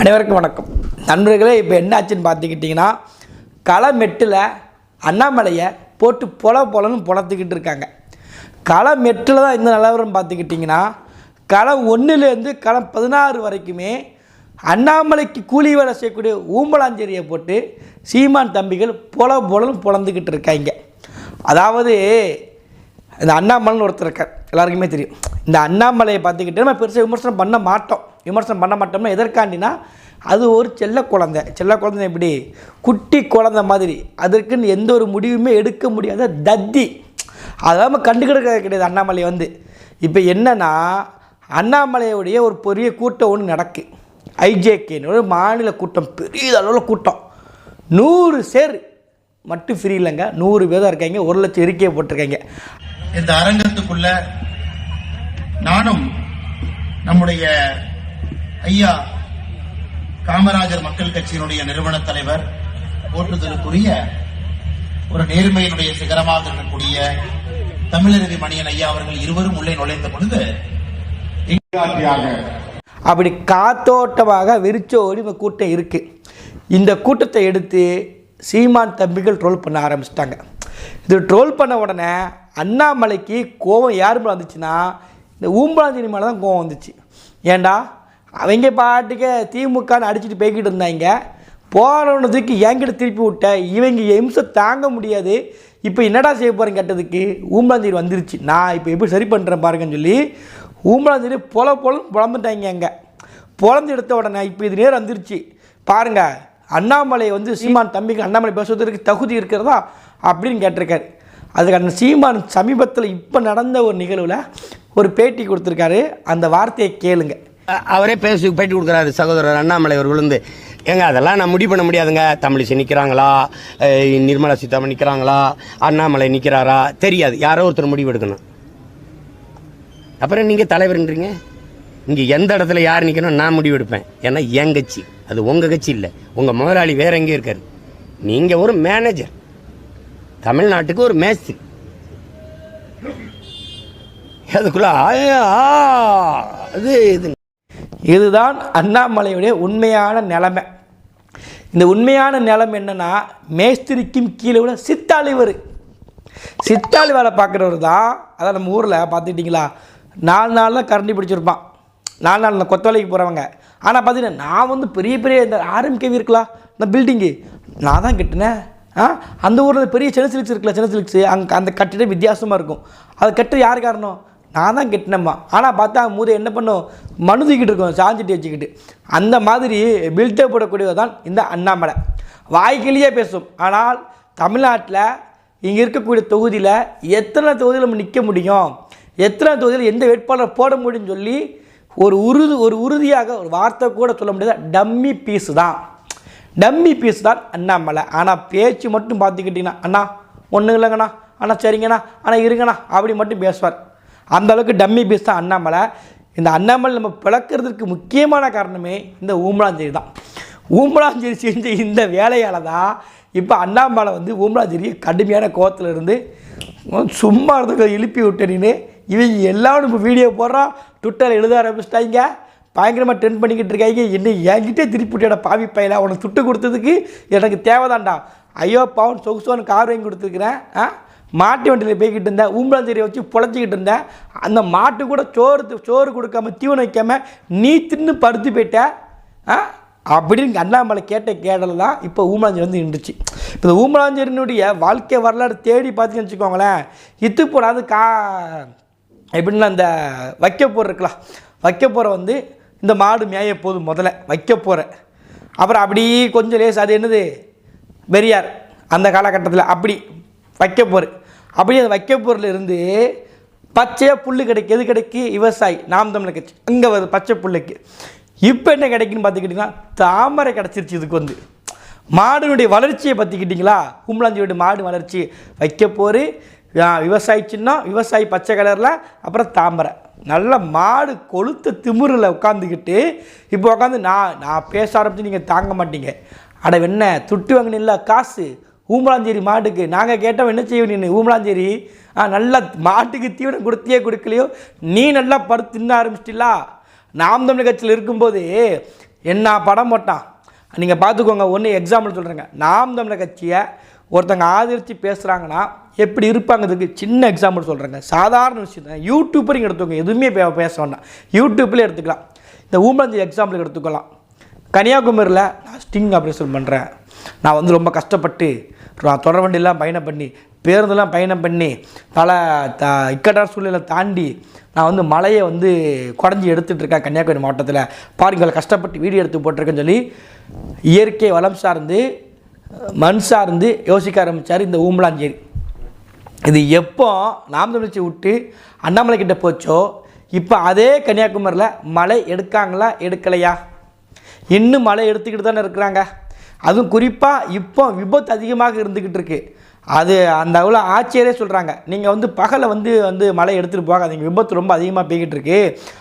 அனைவருக்கும் வணக்கம். நண்பர்களே இப்போ என்ன ஆச்சுன்னு பார்த்துக்கிட்டிங்கன்னா களமெட்டில் அண்ணாமலையை போட்டு பொல பொலன்னு பொழத்துக்கிட்டு இருக்காங்க. களமெட்டில் தான் இந்த நிலவரம் பார்த்துக்கிட்டிங்கன்னா களம் ஒன்றுலேருந்து களம் பதினாறு வரைக்குமே அண்ணாமலைக்கு கூலி வேலை செய்யக்கூடிய ஊம்பலாஞ்சேரியை போட்டு சீமான் தம்பிகள் பொல பொலன்னு பொழந்துக்கிட்டு இருக்காங்க. அதாவது இந்த அண்ணாமலைன்னு ஒருத்தர் இருக்கார். எல்லாருக்குமே தெரியும். இந்த அண்ணாமலையை பார்த்துக்கிட்டு நம்ம பெருசாக விமர்சனம் பண்ண மாட்டோம். விமர்சனம் பண்ண மாட்டோம்னா எதற்காண்டினா அது ஒரு செல்ல குழந்தை. செல்ல குழந்தை எப்படி? குட்டி குழந்தை மாதிரி. அதற்குன்னு எந்த ஒரு முடிவுமே எடுக்க முடியாத தத்தி. அதெல்லாம் கண்டுக்கிட கிடையாது. அண்ணாமலை வந்து. இப்போ என்னென்னா அண்ணாமலையுடைய ஒரு பெரிய கூட்டம் ஒன்று நடக்கு. ஐஜேகேன்னு ஒரு மாநில கூட்டம் பெரிய அளவில் கூட்டம். நூறு சேர் மட்டும் ஃப்ரீ இல்லைங்க. நூறு பேர் தான் இருக்காங்க. ஒரு லட்சம் இருக்கையை போட்டிருக்காங்க. இந்த அரங்கத்துக்குள்ள நானும் நம்முடைய ஐயா காமராஜர் மக்கள் கட்சியினுடைய நிறுவன தலைவர் போற்றுதலுக்குரிய ஒரு நேர்மையினுடைய சிகரமாக இருக்கக்கூடிய தமிழருவி மணியன் ஐயா அவர்கள் இருவரும் உள்ளே நுழைந்த பொழுது அப்படி காத்தோட்டமாக விரிச்சோடி இந்த கூட்டம் இருக்குது இந்த கூட்டத்தை எடுத்து சீமான் தம்பிகள் ட்ரோல் பண்ண ஆரம்பிச்சிட்டாங்க. இது ட்ரோல் பண்ண உடனே அண்ணாமலைக்கு கோபம் யார் மேலே வந்துச்சுன்னா இந்த ஊம்பலாஞ்சேரி மேலே தான் கோவம் வந்துச்சு. ஏன்டா அவங்க பாட்டுக்கு திமுகன்னு அடிச்சுட்டு போய்கிட்டு இருந்தாங்க. போனதுக்கு என்கிட்ட திருப்பி விட்ட. இவங்க எம்சம் தாங்க முடியாது. இப்போ என்னடா செய்ய போகிறேன் கேட்டதுக்கு ஊம்பலாஞ்சேரி வந்துருச்சு. நான் இப்போ எப்படி சரி பண்ணுறேன் பாருங்கன்னு சொல்லி ஊம்பலாஞ்சேரி பொல பொலம் புலம்புட்டாங்க அங்கே. புலந்து எடுத்த உடனே இப்போ இது நேரம் வந்துருச்சு. பாருங்க அண்ணாமலை வந்து சீமான் தம்பிக்கு அண்ணாமலை பேசுவதற்கு தகுதி இருக்கிறதா அப்படின்னு கேட்டிருக்காரு. அதுக்கு அந்த சீமான் சமீபத்தில் இப்போ நடந்த ஒரு நிகழ்வில் ஒரு பேட்டி கொடுத்துருக்காரு. அந்த வார்த்தையை கேளுங்கள் அவரே பேசி பேட்டி கொடுக்குறாரு சகோதரர் அண்ணாமலை அவர்கள் வந்து ஏங்க அதெல்லாம் நான் முடிவு பண்ண முடியாதுங்க. தமிழிசை நிற்கிறாங்களா நிர்மலா சீதாராமன் நிற்கிறாங்களா அண்ணாமலை நிற்கிறாரா தெரியாது. யாரோ ஒருத்தர் முடிவு எடுக்கணும். அப்புறம் நீங்கள் தலைவர்ன்றீங்க? இங்கே எந்த இடத்துல யார் நிற்கணும் நான் முடிவு எடுப்பேன். ஏன்னா என் கட்சி. அது உங்கள் கட்சி இல்லை. உங்கள் முதலாளி வேற எங்கேயும் இருக்காரு? நீங்கள் ஒரு மேனேஜர் தமிழ்நாட்டுக்கு ஒரு மேஸ்திரி. அதுக்குள்ள ஆ, இது இதுதான் அண்ணாமலையுடைய உண்மையான நிலைமை. இந்த உண்மையான நிலம் என்னென்னா மேஸ்திரிக்கும் கீழே உள்ள சித்தாளிவர் சித்தாளி வேலை பார்க்குறவர் தான் அதான் நம்ம ஊரில் பார்த்துக்கிட்டிங்களா நாலு நாளில் கரண்டி பிடிச்சிருப்பான். நாலு நாள் இந்த கொத்தவேலைக்கு போகிறவங்க ஆனால் பார்த்தீங்கன்னா நான் வந்து பெரிய பெரிய இந்த ஆர்எம்கேவி இருக்கலாம் இந்த பில்டிங்கு நான் தான் கட்டினேன். ஆ அந்த ஊரில் பெரிய சென்னை சிலிக்ஸ் இருக்குல்ல சென்னை சிலிக்ஸ் அங்கே அந்த கட்டிடம் வித்தியாசமாக இருக்கும். அது கட்ட யார் காரணம்? நான் தான் கெட்டினம்மா. ஆனால் பார்த்தா மூதை என்ன பண்ணும்? மனுதிக்கிட்டு இருக்கும் சாஞ்சிட்டு வச்சுக்கிட்டு. அந்த மாதிரி பில்டப் போடக்கூடியது தான் இந்த அண்ணாமலை. வாய்க்கிலேயே பேசும். ஆனால் தமிழ்நாட்டில் இங்கே இருக்கக்கூடிய தொகுதியில் எத்தனை தொகுதியில் நம்ம நிற்க முடியும்? எத்தனை தொகுதியில் எந்த வேட்பாளர் போட முடியும்னு சொல்லி ஒரு உறுதி ஒரு உறுதியாக ஒரு வார்த்தை கூட சொல்ல முடியாத. டம்மி பீஸ் தான். டம்மி பீஸ் தான் அண்ணாமலை. ஆனால் பேச்சு மட்டும் பார்த்துக்கிட்டிங்கன்னா அண்ணா ஒன்றும் இல்லைங்கண்ணா. அண்ணா சரிங்கண்ணா. அண்ணா இருங்கண்ணா. அப்படி மட்டும் பேசுவார். அந்தளவுக்கு டம்மி பீஸ் தான் அண்ணாமலை. இந்த அண்ணாமலை நம்ம பிளக்கிறதுக்கு முக்கியமான காரணமே இந்த ஊம்பலாஞ்சேரி தான். ஊம்பலாஞ்சேரி செஞ்ச இந்த வேலையால் தான் இப்போ அண்ணாமலை வந்து ஊம்பலாஞ்சேரியை கடுமையான கோவத்தில் இருந்து சும்மா இருந்தவங்க எழுப்பி விட்டேன்னு இவங்க எல்லாரும் இப்போ வீடியோ போடுறோம் ட்விட்டரில் எழுத ஆரம்பிச்சிட்டாங்க. பயங்கரமாக டென் பண்ணிக்கிட்டு இருக்காங்க. என்ன என்கிட்டே திருப்பி விட்டியாடா பாவி பையல உனக்கு துட்டு கொடுத்ததுக்கு எனக்கு தேவைதான்டா. ஐயோ பவுன் சொகுசோன்னு கார் வாங்கி கொடுத்துருக்குறேன். ஆ? மாட்டு வண்டியில் போய்கிட்டு இருந்தேன் ஊம்பளஞ்சேரியை வச்சு பொழைச்சிக்கிட்டு இருந்தேன். அந்த மாட்டு கூட சோறு சோறு கொடுக்காம தீவனம் வைக்காமல் நீ தின்னு படுத்து போயிட்ட. ஆ? அப்படின்னு அண்ணாமலை கேட்ட கேடல் தான் இப்போ ஊமலாஞ்சேரி வந்து நின்றுச்சு. இப்போ இந்த வாழ்க்கை வரலாறு தேடி பார்த்தீங்கன்னு வச்சுக்கோங்களேன். இத்து போடாது கா எப்படின்னா அந்த வைக்க போகிற இருக்கலாம் வைக்க போகிற வந்து இந்த மாடு மேய போதும் முதல்ல வைக்க போகிற அப்புறம் அப்படி கொஞ்சம் லேஸ் அது என்னது? பெரியார். அந்த காலகட்டத்தில் அப்படி வைக்க போகிற அப்படியே அந்த வைக்கப்போரில் இருந்து பச்சையாக புல் கிடைக்கு. எது கிடைக்கு? விவசாயி நாம் தமிழர் கட்சி. அங்கே வருது பச்சை புல்லுக்கு. இப்போ என்ன கிடைக்குன்னு பார்த்துக்கிட்டிங்கன்னா தாமரை கிடச்சிருச்சு இதுக்கு வந்து. மாடுனுடைய வளர்ச்சியை பார்த்துக்கிட்டிங்களா? கும்பலாஞ்சியோட மாடு வளர்ச்சி வைக்க போர் விவசாயி சின்னம் விவசாயி பச்சை கலரில் அப்புறம் தாமரை. நல்ல மாடு கொளுத்த திமுறில் உட்காந்துக்கிட்டு இப்போ உட்காந்து நான் நான் பேச ஆரம்பித்து நீங்கள் தாங்க மாட்டீங்க. அட என்ன துட்டு வாங்கினில்ல காசு. ஊம்பலாஞ்சேரி மாட்டுக்கு. நாங்கள் கேட்டோம் என்ன செய்வோம் நீ ஊம்பலாஞ்சேரி? ஆ நல்லா மாட்டுக்கு தீவனம் கொடுத்தியே கொடுக்கலையோ? நீ நல்லா படுத்து தின்ன ஆரம்பிச்சிட்டிலா நாம் தமிழ் கட்சியில் இருக்கும்போது என்ன படம் போட்டான்? நீங்கள் பார்த்துக்கோங்க ஒன்று எக்ஸாம்பிள் சொல்கிறேங்க நாம் தமிழர் கட்சியை ஒருத்தங்க ஆதரித்து பேசுகிறாங்கன்னா எப்படி இருப்பாங்கிறதுக்கு சின்ன எக்ஸாம்பிள் சொல்கிறேங்க சாதாரண விஷயம் தான். யூடியூப்பரையும் எடுத்துக்கோங்க. எதுவுமே பேச வேண்டாம். யூடியூப்லேயே எடுத்துக்கலாம். இந்த ஊமலாஞ்சேரி எக்ஸாம்பிளுக்கு எடுத்துக்கலாம். கன்னியாகுமரியில் நான் ஸ்டிங் ஆப்ரேஷன் பண்ணுறேன் நான் வந்து ரொம்ப கஷ்டப்பட்டு நான் தொடர் பயணம் பண்ணி பேருந்தெல்லாம் பயணம் பண்ணி பல த இக்கட்டான சூழ்நிலை தாண்டி நான் வந்து மலையை வந்து குடஞ்சி எடுத்துகிட்ருக்கேன் கன்னியாகுமரி மாவட்டத்தில். பாருங்கள் கஷ்டப்பட்டு வீடியோ எடுத்து போட்டிருக்கேன்னு சொல்லி இயற்கை வளம் சார்ந்து மண் சார்ந்து யோசிக்க ஆரம்பித்தார் இந்த ஊம்பலாஞ்சேரி. இது எப்போ நாம் தமிழ்ச்சி விட்டு அண்ணாமலை கிட்டே போச்சோ இப்போ அதே கன்னியாகுமரியில் மலை எடுக்காங்களா எடுக்கலையா? இன்னும் மழை எடுத்துக்கிட்டு தானே இருக்கிறாங்க. அதுவும் குறிப்பாக இப்போ விபத்து அதிகமாக இருந்துக்கிட்டு இருக்குது அது அந்த அவ்வளோ ஆட்சியரே சொல்கிறாங்க நீங்கள் வந்து பகலை வந்து வந்து மழை எடுத்துகிட்டு போகாதீங்க. விபத்து ரொம்ப அதிகமாக போய்கிட்டு இருக்கு.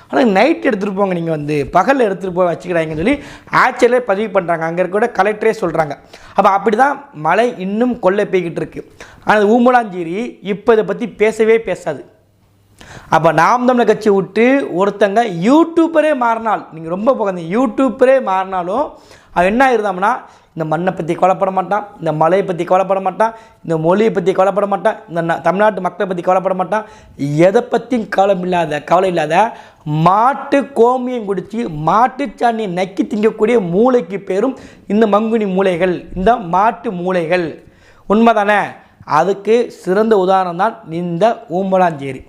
ஆனால் நைட் எடுத்துகிட்டு போங்க நீங்கள் வந்து. பகலில் எடுத்துகிட்டு போய் வச்சுக்கிறாங்கன்னு சொல்லி ஆட்சியரே பதிவு பண்ணுறாங்க அங்கே இருக்க கலெக்டரே சொல்கிறாங்க அப்போ அப்படி தான் மழை இன்னும் கொள்ளை போய்கிட்டு இருக்குது ஆனால் ஊமலாஞ்சேரி இப்போ இதை பற்றி பேசவே பேசாது. அப்போ நாம் தமிழ் கட்சி விட்டு ஒருத்தங்க யூடியூப்பரே மாறினால் நீங்கள் ரொம்ப போகாதீங்க யூடியூப்பரே மாறினாலும் அவன் என்ன இருந்தாம்னா இந்த மண்ணை பற்றி கவலைப்பட மாட்டான் இந்த மலையை பற்றி கவலைப்பட மாட்டான் இந்த மொழியை பற்றி கவலைப்பட மாட்டான் இந்த தமிழ்நாட்டு மக்களை பற்றி கவலைப்பட மாட்டான். எதை பற்றியும் கவலை இல்லாத கவலை இல்லாத மாட்டு கோமியம் குடித்து மாட்டுச்சாணியை நக்கி திங்கக்கூடிய மூளைக்கு பேரும் இந்த மங்குனி மூளைகள் இந்த மாட்டு மூளைகள். உண்மைதானே? அதுக்கு சிறந்த உதாரணம் தான் இந்த ஊம்பலாஞ்சேரி.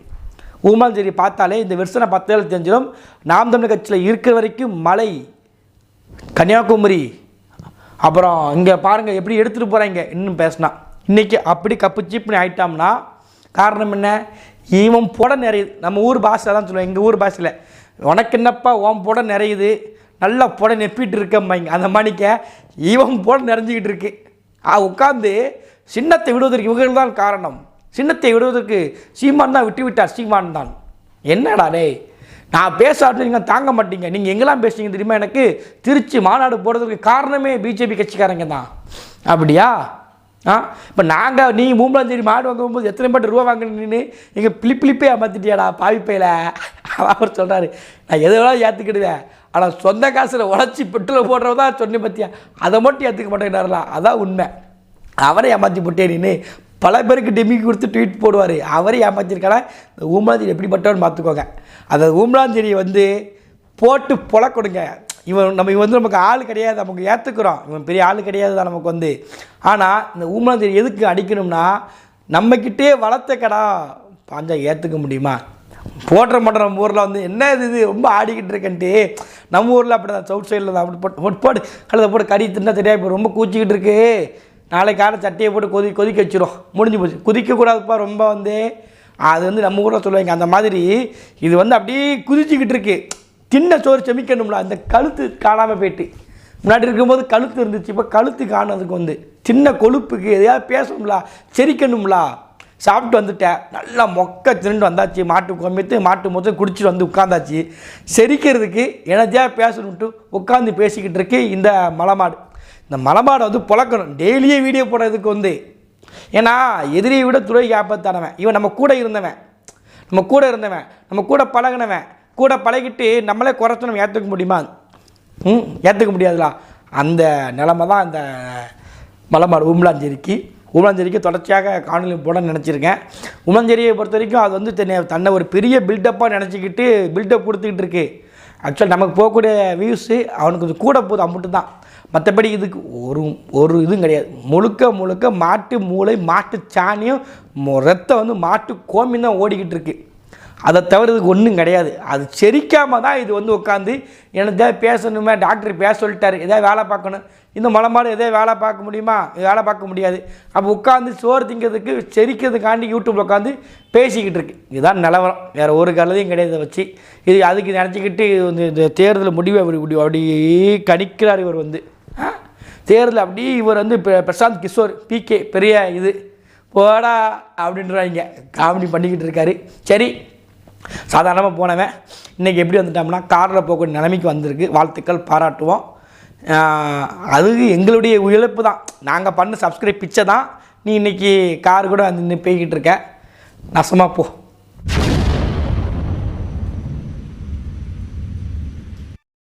ஊமாஞ்சேரி பார்த்தாலே இந்த விர்சனை பத்தேழு தெரிஞ்சிடும். நாம் தமிழர் கட்சியில் இருக்கிற வரைக்கும் மலை கன்னியாகுமரி அப்புறம் இங்கே பாருங்கள் எப்படி எடுத்துகிட்டு போகிறாங்க இன்னும் பேசினா. இன்றைக்கி அப்படி கப்பு சீப்னு ஆயிட்டோம்னா காரணம் என்ன? இவன் புட நிறையுது. நம்ம ஊர் பாஷை தான் சொல்லுவோம். எங்கள் ஊர் பாஷையில். உனக்கு என்னப்பா உன் புட நிறையுது? நல்லா புட நெப்பிட்டு இருக்கம்பாங்க அந்த மணிக்க இவன் போட நிறைஞ்சிக்கிட்டு இருக்கு. உட்காந்து சின்னத்தை விடுவதற்கு இவர்கள் தான் காரணம். சின்னத்தை விடுவதற்கு சீமான் தான் விட்டு விட்டார் சீமான் தான். என்னடா டேய் நான் பேசாட்டு நீங்கள் தாங்க மாட்டீங்க. நீங்கள் எங்கெல்லாம் பேசுறீங்க தெரியுமா எனக்கு? திருச்சி மாநாடு போடுறதுக்கு காரணமே பிஜேபி கட்சிக்காரங்க தான். அப்படியா? ஆ? இப்போ நாங்கள் நீ மூம்பலாந்தேதி மாடு வாங்கும்போது எத்தனை பேர் ரூபா வாங்கினீன்னு எங்கள் பிளிப் பிளிப்பே ஏமாத்திட்டியாடா பாவிப்பையில் அவர் சொல்கிறாரு நான் எதை வேணாலும் ஏற்றுக்கிடுவேன் ஆனால் சொந்த காசில் உழைச்சி பெட்ரோல் போடுறவ தான் சொன்னேன் பற்றியா அதை மட்டும் ஏற்றுக்க மாட்டேங்கிறாரலாம் அதான் உண்மை. அவரை ஏமாற்றி போட்டே நின்று பல பேருக்கு டெமிக்கு கொடுத்து ட்வீட் போடுவார். அவரே ஏமாத்திருக்கானா இந்த ஊம்பலாஞ்சேரி எப்படிப்பட்டவன்னு பார்த்துக்கோங்க. அந்த ஊம்பலாஞ்சேரியை வந்து போட்டு பொல கொடுங்க. இவன் நம்ம இவன் வந்து நமக்கு ஆள் கிடையாது நமக்கு ஏற்றுக்கிறோம் இவன் பெரிய ஆள் கிடையாது தான் நமக்கு வந்து. ஆனால் இந்த ஊம்பலாஞ்சேரி எதுக்கு அடிக்கணும்னா நம்மக்கிட்டே வளர்த்த கடா பாஞ்சா ஏற்றுக்க முடியுமா? போட்டுற மாட்டோம் நம்ம ஊரில் வந்து என்ன இது இது ரொம்ப ஆடிக்கிட்டு இருக்கேன்ட்டு. நம்ம ஊரில் அப்படி தான் சவுத் சைடில் தான். அப்படி போட்டு போட்டு போட்டு கழுதை போட்டு கறி தின்னா தெரியாது இப்போ ரொம்ப கூச்சிக்கிட்டு இருக்கு. நாளைக்கு காலை சட்டையை போட்டு கொதி கொதிக்க வச்சிடும் முடிஞ்சு போச்சு. குதிக்கக்கூடாதுப்பா ரொம்ப வந்து. அது வந்து நம்ம ஊரில் சொல்லுவாங்க அந்த மாதிரி இது வந்து அப்படியே குதிச்சுக்கிட்டு இருக்கு. தின்ன சோறு செமிக்கணும்ல அந்த கழுத்து காணாமல் போயிட்டு. முன்னாடி இருக்கும்போது கழுத்து இருந்துச்சு இப்போ கழுத்து காணதுக்கு வந்து. சின்ன கொழுப்புக்கு எதையாவது பேசணும்லா செரிக்கணும்லா. சாப்பிட்டு வந்துட்டேன். நல்லா மொக்க திருண்டு வந்தாச்சு. மாட்டு கொம்பித்து மாட்டு மொத்தம் குடிச்சிட்டு வந்து உட்காந்தாச்சு செரிக்கிறதுக்கு எனர்ஜியாக பேசணுன்ட்டு உட்காந்து பேசிக்கிட்டு இருக்கு இந்த மலைமாடு இந்த மலைமாடை வந்து புழக்கணும். டெய்லியே வீடியோ போடுறதுக்கு வந்து. ஏன்னா எதிரியை விட துறை ஆபத்தானவன். இவன் நம்ம கூட இருந்தவன். நம்ம கூட இருந்தவன். நம்ம கூட பழகினவன். கூட பழகிட்டு நம்மளே குறைச்சி நம்ம ஏற்றுக்க முடியுமா? ம் ஏற்றுக்க முடியாதுலா அந்த நிலமை தான் அந்த மலைமாடு உம்லாஞ்சேரிக்கு. உம்லாஞ்சேரிக்கு தொடர்ச்சியாக காணொலி போட நினச்சிருக்கேன். உம்லாஞ்சேரியை பொறுத்த வரைக்கும் அது வந்து தன்னை தன்னை ஒரு பெரிய பில்டப்பாக நினச்சிக்கிட்டு பில்டப் கொடுத்துக்கிட்டு இருக்கு. ஆக்சுவலாக நமக்கு போகக்கூடிய வியூஸு அவனுக்கு கொஞ்சம் கூட போகுது அம்முட்டு தான். மற்றபடி இதுக்கு ஒரு ஒரு இதுவும் கிடையாது. முழுக்க முழுக்க மாட்டு மூளை மாட்டு சாணியும் ரத்தம் வந்து மாட்டு கோமி தான் ஓடிக்கிட்டு இருக்கு. அதை தவிர இதுக்கு ஒன்றும் கிடையாது. அது செரிக்காமல் தான் இது வந்து உட்காந்து எனக்கு ஏதாவது பேசணுமே டாக்டர் பேச சொல்லிட்டாரு எதாவது வேலை பார்க்கணும். இந்த மலை மாடு எதாவது வேலை பார்க்க முடியுமா? வேலை பார்க்க முடியாது. அப்போ உட்காந்து சோறு திங்கிறதுக்கு செரிக்கிறதுக்காண்டி யூடியூப்பில் உட்காந்து பேசிக்கிட்டு இருக்கு. இதுதான் நிலவரம். வேறு ஒரு கலதையும் கிடையாது வச்சு. இது அதுக்கு நினச்சிக்கிட்டு இந்த இந்த தேர்தல் முடிவை அப்படி அப்படி அப்படியே கணிக்கிறார் இவர் வந்து. தேர்தல் அப்படியே இவர் வந்து பிரசாந்த் கிஷோர் பிகே பெரிய இது. போடா அப்படின்றாங்க. காமெடி பண்ணிக்கிட்டு இருக்காரு. சரி சாதாரணமாக போனவன். இன்றைக்கி எப்படி வந்துட்டோம்னா காரில் போகக்கூடிய நிலைமைக்கு வந்திருக்கு. வாழ்த்துக்கள் பாராட்டுவோம். அது எங்களுடைய இழப்பு தான். நாங்கள் பண்ண சப்ஸ்கிரைப் பிச்சை தான். நீ இன்றைக்கி கார் கூட வந்து போய்கிட்டு இருக்க. நசமாக போ.